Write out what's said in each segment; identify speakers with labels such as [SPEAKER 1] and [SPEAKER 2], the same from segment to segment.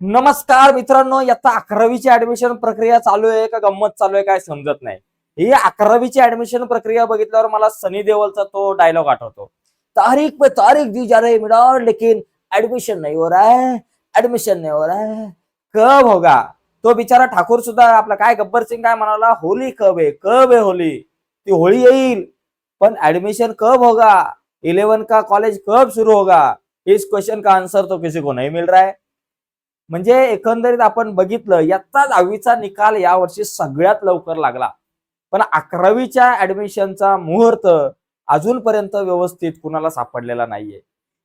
[SPEAKER 1] नमस्कार मित्रांनो आता अकरावीची ऍडमिशन प्रक्रिया चालू आहे. का गंमत चालू आहे काय समजत नाही. ही अकरावीची ऍडमिशन प्रक्रिया बघितल्यावर मला सनी देओलचा तो डायलॉग आठवतो. तारीख पे तारीख दी जा रही मिडा लेकिन ऍडमिशन नाही हो रहा है. नाही हो रहा है. कब होगा? तो बिचारा ठाकूर सुद्धा आपला काय गब्बर सिंग काय म्हणाला होली कब आहे कब आहे होली? ती होळी येईल. पण ऍडमिशन कब होगा? इलेवन का कॉलेज कब सुरू होगा? इस क्वेश्चन का आंसर तो किसी को नहीं मिल रहा है. म्हणजे एकंदरीत आपण बघितलं याचा दहावीचा निकाल यावर्षी सगळ्यात लवकर लागला. पण अकरावीच्या ऍडमिशनचा मुहूर्त अजूनपर्यंत व्यवस्थित कुणाला सापडलेला नाहीये.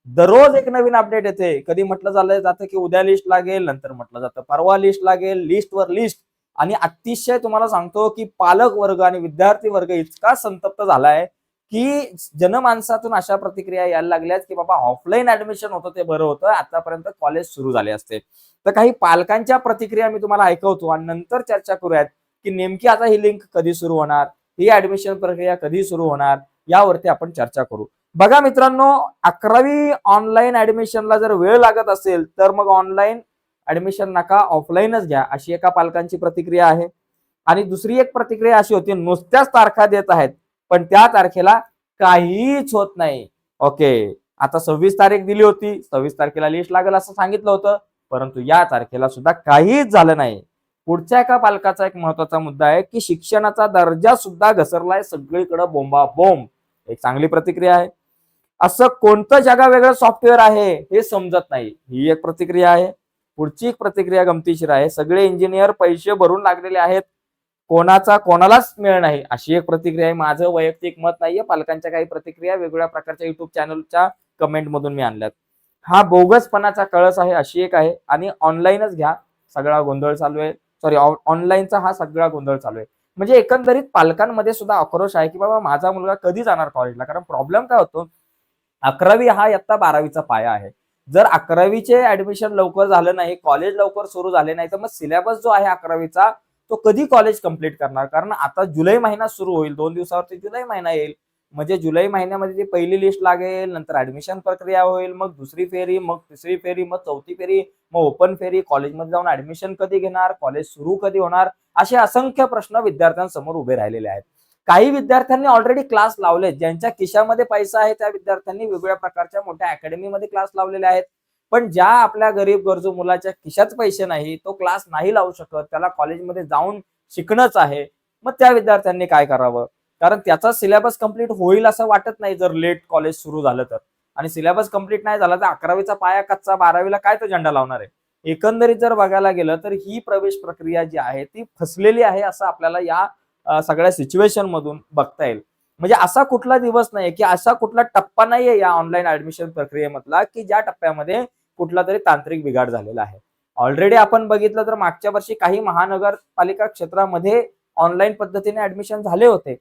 [SPEAKER 1] दररोज एक नवीन अपडेट येते. कधी म्हटलं झालं जातं की उद्या लिस्ट लागेल नंतर म्हटलं जातं. परवा लिस्ट लागेल लिस्टवर लिस्ट आणि अतिशय तुम्हाला सांगतो की पालक वर्ग आणि विद्यार्थी वर्ग इतका संतप्त झालाय की जनमानसातून अशा प्रतिक्रिया यायला लागल्यात की बाबा ऑफलाईन ऍडमिशन होतं ते बरं होतं. आतापर्यंत कॉलेज सुरू झाले असते. तर काही पालकांच्या प्रतिक्रिया मी तुम्हाला ऐकवतो आणि नंतर चर्चा करूयात की नेमकी आता ही लिंक कधी सुरू होणार? ही ऍडमिशन प्रक्रिया कधी सुरू होणार? यावरती आपण चर्चा करू. बघा मित्रांनो अकरावी ऑनलाईन ऍडमिशनला जर वेळ लागत असेल तर मग ऑनलाईन ऍडमिशन नका ऑफलाईनच घ्या अशी एका पालकांची प्रतिक्रिया आहे. आणि दुसरी एक प्रतिक्रिया अशी होती नुसत्याच तारखा देत आहेत. पण त्या तारखेला काहीच होत नाही. ओके आता सव्वीस तारीख दिली होती. सव्वीस तारखेला लिस्ट लागेल असं सांगितलं होतं. परंतु या तारखेला सुद्धा काहीच झालं नाही. पुढच्या एका पालकाचा एक महत्त्वाचा मुद्दा आहे की शिक्षणाचा दर्जा सुद्धा घसरलाय सगळीकडे बोंबा बोंब एक चांगली प्रतिक्रिया आहे. असं कोणतं जगा वेगळं सॉफ्टवेअर आहे हे समजत नाही. ही एक प्रतिक्रिया आहे. पुढची एक प्रतिक्रिया गमतीशीर आहे. सगळे इंजिनियर पैसे भरून लागलेले आहेत. कोणाचा कोणालाच मिळ नाही. अशी एक प्रतिक्रिया आहे. माझं वैयक्तिक मत नाहीये. पालकांच्या काही प्रतिक्रिया वेगवेगळ्या प्रकारच्या युट्यूब चॅनलच्या कमेंट मधून मी आणल्यात. हा बोगसपणाचा कळस आहे अशी एक आहे. आणि ऑनलाईनच घ्या. सगळा गोंधळ चालू आहे. सॉरी ऑनलाईनचा हा सगळा गोंधळ चालू आहे. म्हणजे एकंदरीत पालकांमध्ये सुद्धा आक्रोश आहे की बाबा माझा मुलगा कधी जाणार कॉलेजला कारण प्रॉब्लेम काय होतो? अकरावी हा इयत्ता बारावीचा पाया आहे. जर अकरावीचे ऍडमिशन लवकर झालं नाही कॉलेज लवकर सुरू झाले नाही तर मग सिलेबस जो आहे अकरावीचा तो कधी कॉलेज कंप्लीट करणार? कारण आता जुलै महिना सुरू होईल दोन दिवसावरती जुलै महिना येईल. म्हणजे जुलै महिन्यामध्ये जी पहिली लिस्ट लागेल नंतर ऍडमिशन प्रक्रिया होईल मग दुसरी फेरी मग तिसरी फेरी मग चौथी फेरी मग ओपन फेरी कॉलेजमध्ये जाऊन ऍडमिशन कधी घेणार कॉलेज सुरू कधी होणार? असे असंख्य प्रश्न विद्यार्थ्यांसमोर उभे राहिलेले आहेत. काही विद्यार्थ्यांनी ऑलरेडी क्लास लावले ज्यांच्या खिशामध्ये पैसा आहे त्या विद्यार्थ्यांनी वेगवेगळ्या प्रकारच्या मोठ्या अकॅडमीमध्ये क्लास लावलेले आहेत. पण ज्या आपल्या गरीब गरजू मुलाच्या खिशात पैसे नाही तो क्लास नाही लावू शकत त्याला कॉलेजमध्ये जाऊन शिकणंच आहे मग त्या विद्यार्थ्यांनी काय करावं? कारण त्याचा सिलेबस कंप्लीट होईल असं वाटत नाही जर लेट कॉलेज सुरू झालं तर. आणि सिलेबस कंप्लीट नाही झाला तर अकरावीचा पाया कच्चा बारावीला काय तो झेंडा लावणार आहे? एकंदरीत जर बघायला गेलं तर ही प्रवेश प्रक्रिया जी आहे ती फसलेली आहे असं आपल्याला या सगळ्या सिच्युएशन मधून बघता येईल. म्हणजे असा कुठला दिवस नाही की असा कुठला टप्पा नाहीये या ऑनलाईन ऍडमिशन प्रक्रियेमधला की ज्या टप्प्यामध्ये कुठला तरी तांत्रिक बिघाड झालेला आहे. ऑलरेडी आपण बघितलं तर मागच्या वर्षी काही महानगरपालिका क्षेत्रामध्ये ऑनलाईन पद्धतीने ऍडमिशन झाले होते.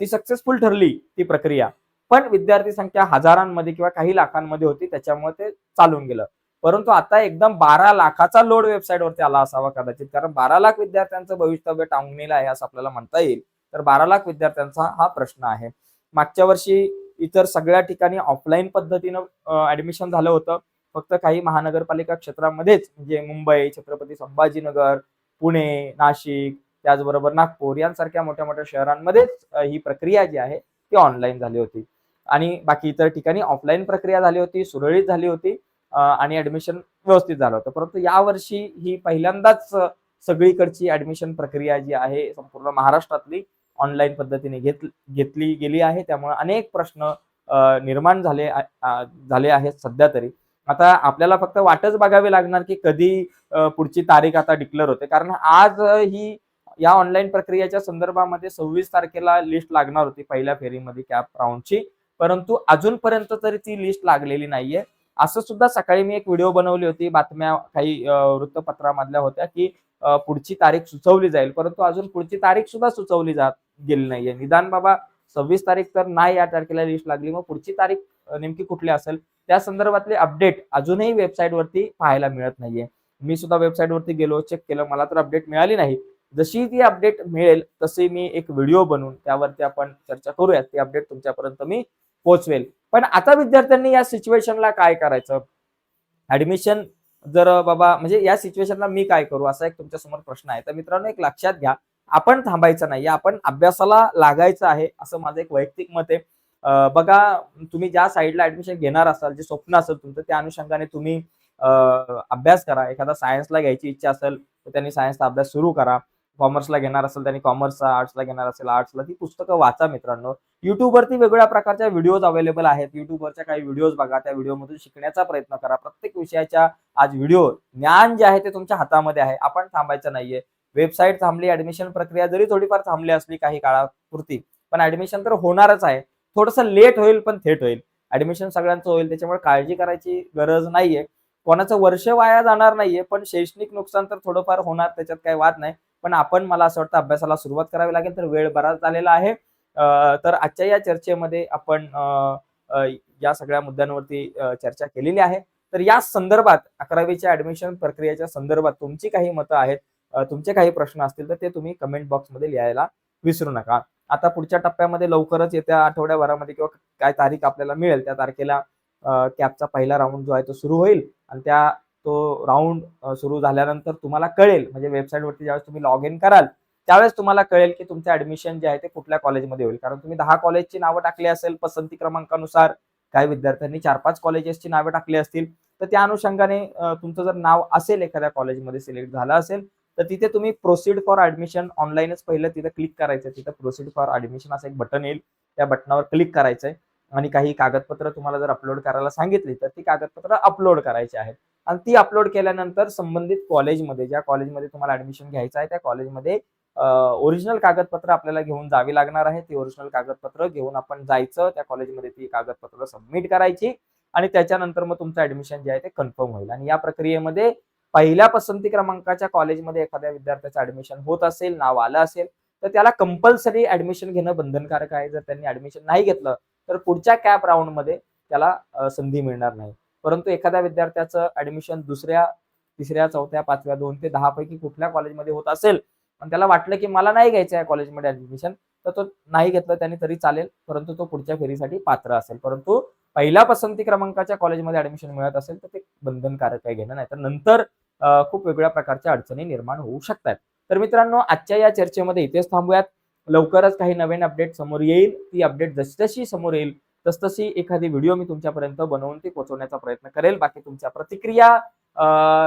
[SPEAKER 1] ती सक्सेसफुल ठरली ती प्रक्रिया. पण विद्यार्थी संख्या हजारांमध्ये किंवा काही लाखांमध्ये होती त्याच्यामुळे ते चालून गेलं. परंतु आता एकदम बारा लाखाचा लोड वेबसाईटवरती आला असावा कदाचित कारण बारा लाख विद्यार्थ्यांचं भवितव्य टांगणीला आहे असं आपल्याला म्हणता येईल. तर बारा लाख विद्यार्थ्यांचा हा प्रश्न आहे. मागच्या वर्षी इतर सगळ्या ठिकाणी ऑफलाईन पद्धतीनं ऍडमिशन झालं होतं. फक्त काही महानगरपालिका क्षेत्रामध्येच म्हणजे मुंबई छत्रपती संभाजीनगर पुणे नाशिक त्याचबरोबर नागपूर यांसारख्या मोठ्या मोठ्या शहरांमध्येच ही प्रक्रिया जी आहे ती ऑनलाईन झाली होती. आणि बाकी इतर ठिकाणी ऑफलाईन प्रक्रिया झाली होती सुरळीत झाली होती आणि ऍडमिशन व्यवस्थित झालं होतं. परंतु यावर्षी ही पहिल्यांदाच सगळीकडची ऍडमिशन प्रक्रिया जी आहे संपूर्ण महाराष्ट्रातली ऑनलाईन पद्धतीने घेत घेतली गेली आहे. त्यामुळे अनेक प्रश्न निर्माण झाले झाले आहेत सध्या तरी. आता आपल्याला फक्त वाटच बघावी लागणार की कधी पुढची तारीख आता डिक्लेअर होते. कारण आज ही या ऑनलाईन प्रक्रियेच्या संदर्भामध्ये सव्वीस तारखेला लिस्ट लागणार होती पहिल्या फेरीमध्ये कॅप राऊंडची परंतु अजूनपर्यंत तरी ती लिस्ट लागलेली नाहीये. असं सुद्धा सकाळी मी एक व्हिडिओ बनवली होती. बातम्या काही वृत्तपत्रामधल्या होत्या की पुढची तारीख सुचवली जाईल. परंतु अजून पुढची तारीख सुद्धा सुचवली जात गेली नाहीये. निदान बाबा सव्वीस तारीख तर नाही या तारखेला लिस्ट लागली. मग पुढची तारीख नेमकी कुठली असेल? त्या संदर्भातले अपडेट अजूनही वेबसाईटवरती पाहायला मिळत नाहीये. मी सुद्धा वेबसाईटवरती गेलो चेक केलं मला तर अपडेट मिळाली नाही. जशी ती अपडेट मिळेल तसे मी एक व्हिडिओ बनवून त्यावरती आपण चर्चा करूयात. ती अपडेट तुमच्यापर्यंत मी पोहोचवेल. पण आता विद्यार्थ्यांनी या सिच्युएशनला काय करायचं? ऍडमिशन जर बाबा म्हणजे या सिच्युएशनला मी काय करू? असा एक तुमच्यासमोर प्रश्न आहे. तर मित्रांनो एक लक्षात घ्या. आपण थांबायचं नाही आपण अभ्यासाला लागायचं आहे असं माझं एक वैयक्तिक मत आहे. बघा तुम्ही ज्या साईडला ऍडमिशन घेणार असाल जे स्वप्न असेल तुमचं त्या अनुषंगाने तुम्ही अभ्यास करा. एखादा सायन्सला घ्यायची इच्छा असेल तर त्यांनी सायन्सचा अभ्यास सुरू करा. कॉमर्सला घेणार असेल त्यांनी कॉमर्सचा आर्ट्सला घेणार असेल आर्ट्सला ती पुस्तकं वाचा मित्रांनो. युट्यूबवरती वेगवेगळ्या प्रकारच्या व्हिडिओज अवेलेबल आहेत. युट्यूबवरच्या काही व्हिडिओज बघा त्या व्हिडिओमधून शिकण्याचा प्रयत्न करा. प्रत्येक विषयाच्या आज व्हिडिओ ज्ञान जे आहे ते तुमच्या हातामध्ये आहे. आपण थांबायचं नाहीये. वेबसाईट थांबली ऍडमिशन प्रक्रिया जरी थोडीफार थांबली असली काही काळापुरती पण ऍडमिशन तर होणारच आहे. थोडंसं लेट होईल पण थेट होईल. ऍडमिशन सगळ्यांचं होईल त्याच्यामुळे काळजी करायची गरज नाहीये. कोणाचं वर्ष वाया जाणार नाहीये पण शैक्षणिक नुकसान तर थोडंफार होणार त्याच्यात काही वाद नाही. पण आपण मला असं वाटतं अभ्यासाला सुरुवात करावी लागेल तर वेळ बराच झालेला आहे. तर आजच्या या चर्चेमध्ये आपण या सगळ्या मुद्द्यांवरती चर्चा केलेली आहे. तर या संदर्भात अकरावीच्या ऍडमिशन प्रक्रियेच्या संदर्भात तुमची काही मतं आहेत? तुमचे काही प्रश्न असतील तर ते तुम्ही कमेंट बॉक्समध्ये लिहायला विसरू नका. आता पुढच्या टप्प्यामध्ये लवकरच येत्या आठवड्याभरामध्ये किंवा काय तारीख आपल्याला मिळेल त्या तारखेला कॅपचा पहिला राऊंड जो आहे तो सुरू होईल. आणि त्या तो राऊंड सुरू झाल्यानंतर तुम्हाला कळेल म्हणजे वेबसाईटवरती ज्यावेळेस तुम्ही लॉग इन कराल त्यावेळेस तुम्हाला कळेल की तुमचं ऍडमिशन जे आहे ते कुठल्या कॉलेजमध्ये होईल. कारण तुम्ही दहा कॉलेजची नावं टाकली असेल पसंती क्रमांकानुसार काही विद्यार्थ्यांनी चार पाच कॉलेजेसची नावे टाकली असतील तर त्या अनुषंगाने तुमचं जर नाव असेल एखाद्या कॉलेजमध्ये सिलेक्ट झालं असेल तर तिथे तुम्ही प्रोसीड फॉर ऍडमिशन ऑनलाईनच पहिलं तिथं क्लिक करायचं तिथं प्रोसीड फॉर ऍडमिशन असं एक बटन येईल. त्या बटनावर क्लिक करायचंय. आणि काही कागदपत्र तुम्हाला जर अपलोड करायला सांगितली तर ती कागदपत्र अपलोड करायची आहेत. आणि ती अपलोड केल्यानंतर संबंधित कॉलेजमध्ये ज्या कॉलेजमध्ये तुम्हाला ऍडमिशन घ्यायचं आहे त्या कॉलेजमध्ये ओरिजिनल कागदपत्र आपल्याला घेऊन जावी लागणार आहे. ती ओरिजिनल कागदपत्र घेऊन आपण जायचं. त्या कॉलेजमध्ये ती कागदपत्र सबमिट करायची. आणि त्याच्यानंतर मग तुमचं ऍडमिशन जे आहे ते कन्फर्म होईल. आणि या प्रक्रियेमध्ये पहिल्या पसंती क्रमांकाच्या कॉलेजमध्ये एखाद्या विद्यार्थ्याचं ऍडमिशन होत असेल नाव आलं असेल तर त्याला कंपल्सरी ऍडमिशन घेणं बंधनकारक आहे. जर त्यांनी ऍडमिशन नाही घेतलं तर पुढच्या कॅप राऊंडमध्ये त्याला संधी मिळणार नाही. परंतु एखाद्या विद्यार्थ्याचं ऍडमिशन दुसऱ्या तिसऱ्या चौथ्या पाचव्या दोन ते दहा पैकी कुठल्या कॉलेजमध्ये होत असेल पण त्याला वाटलं की मला नाही घ्यायचं आहे कॉलेजमध्ये ऍडमिशन तर तो नाही घेतलं त्याने तरी चालेल परंतु तो पुढच्या फेरीसाठी पात्र असेल. परंतु पहिल्या पसंती क्रमांकाच्या कॉलेजमध्ये ऍडमिशन मिळत असेल तर ते बंधनकारक आहे घेणं नाही तर नंतर खूप वेगळ्या प्रकारच्या अडचणी निर्माण होऊ शकतात. तर मित्रांनो आजच्या या चर्चेमध्ये इथेच थांबूयात. लवकरच काही नवीन अपडेट समोर येईल. ती अपडेट जशीतशी समोर येईल तसतशी एखादी व्हिडिओ मी तुमच्यापर्यंत बनवून ती पोहोचवण्याचा प्रयत्न करेल. बाकी तुमच्या प्रतिक्रिया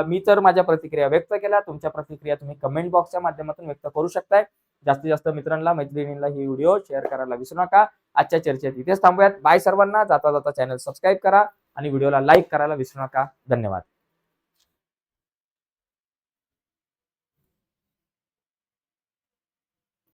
[SPEAKER 1] मी तर माझ्या प्रतिक्रिया व्यक्त केल्या. तुमच्या प्रतिक्रिया तुम्ही कमेंट बॉक्सच्या माध्यमातून व्यक्त करू शकताय. जास्तीत जास्त मित्रांना मैत्रिणींना ही व्हिडिओ शेअर करायला विसरू नका. आजच्या चर्चेत इथेच थांबूयात. बाय सर्वांना. जाता जाता चॅनल सबस्क्राईब करा आणि व्हिडिओला लाईक करायला विसरू नका. धन्यवाद.